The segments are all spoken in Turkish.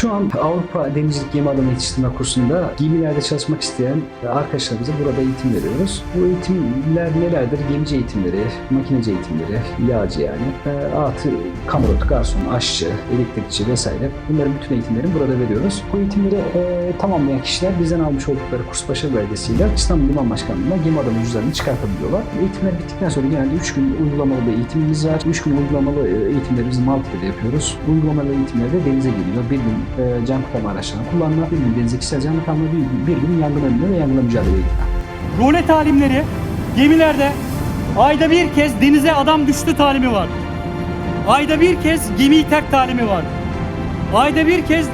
Şu an Avrupa Denizcilik Gemi Adamı Yetiştirme kursunda gemilerde çalışmak isteyen arkadaşlarımıza burada eğitim veriyoruz. Bu eğitimler nelerdir? Gemici eğitimleri, makineci eğitimleri, yağcı yani, e, artı kamerot, garson, aşçı, elektrikçi vesaire. Bunların bütün eğitimlerini burada veriyoruz. Bu eğitimleri e, tamamlayan kişiler bizden almış oldukları kurs başarı belgesiyle İstanbul Liman Başkanlığı'na gemi adamı cüzdanını çıkartabiliyorlar. Eğitimler bittikten sonra genelde 3 gün uygulamalı bir eğitimimiz var. 3 gün uygulamalı e, eğitimlerimizi Malta'da yapıyoruz. Uygulamalı eğitimlerde denize geliyor. Bir gün e, can kurtarma araçlarına kullanma, bir gün denize kişisel can kurtarma, bir, bir gün yangın önleme ve yangınla mücadele eğitimi. Role talimleri gemilerde ayda bir kez denize adam düştü talimi var. Ayda bir kez gemiyi terk talimi var. Ayda bir kez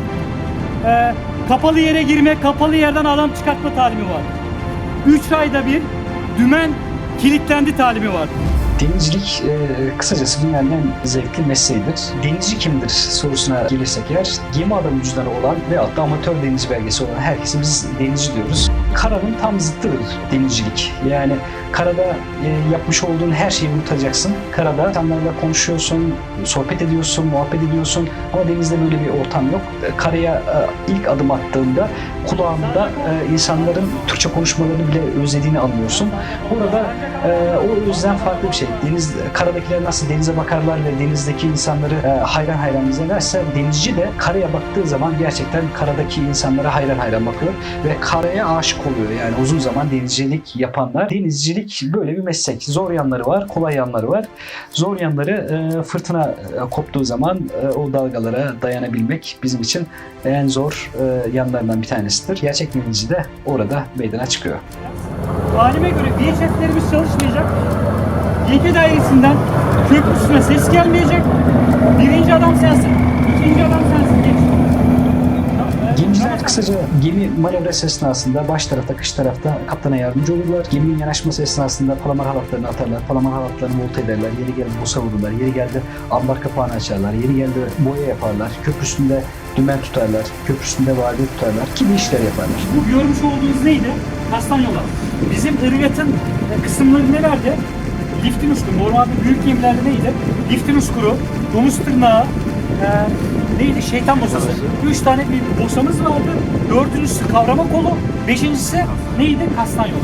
e, kapalı yere girme, kapalı yerden adam çıkartma talimi var. Üç ayda bir dümen kilitlendi talimi var. Denizcilik e, kısacası dünyanın en zevkli mesleğidir. Denizci kimdir sorusuna gelirsek eğer gemi adamı cüzdanı olan veyahut da amatör denizci belgesi olan herkese biz denizci diyoruz. Karanın tam zıttıdır denizcilik. Yani karada e, yapmış olduğun her şeyi unutacaksın. Karada insanlarla konuşuyorsun, sohbet ediyorsun, muhabbet ediyorsun ama denizde böyle bir ortam yok. E, Karaya e, ilk adım attığında kulağında e, insanların Türkçe konuşmalarını bile özlediğini anlıyorsun. Burada e, o yüzden farklı bir şey. Deniz karadakiler nasıl denize bakarlar ve denizdeki insanları e, hayran hayran izlerlerse denizci de karaya baktığı zaman gerçekten karadaki insanlara hayran hayran bakıyor ve karaya aşık oluyor. Yani uzun zaman denizcilik yapanlar. Denizcilik böyle bir meslek. Zor yanları var, kolay yanları var. Zor yanları e, fırtına e, koptuğu zaman e, o dalgalara dayanabilmek bizim için en zor e, yanlarından bir tanesidir. Gerçek denizci de orada meydana çıkıyor. Talime göre VHF'lerimiz çalışmayacak. Yeke dairesinden köprüsüne ses gelmeyecek. Birinci adam sensin. ikinci adam sensin. Geç. Gemiciler kısaca gemi manevrası esnasında baş tarafta, kış tarafta kaptana yardımcı olurlar. Geminin yanaşması esnasında palamar halatlarını atarlar. Palamar halatlarını volta ederler. Yeri geldi bosa vururlar. Yeri geldi ambar kapağını açarlar. Yeri geldi boya yaparlar. Köprüsünde dümen tutarlar. Köprüsünde vadi tutarlar. Gibi işler yaparlar. Bu görmüş olduğunuz neydi? Kastanyolar. Bizim ırgatın kısımları nelerdi? Liftin uçkuru. Normalde büyük gemilerde neydi? Liftin uçkuru, domuz tırnağı, e, neydi? Şeytan bosası. Üç tane bir bosamız vardı. Dördüncüsü kavrama kolu. Beşincisi neydi? Kastanyo.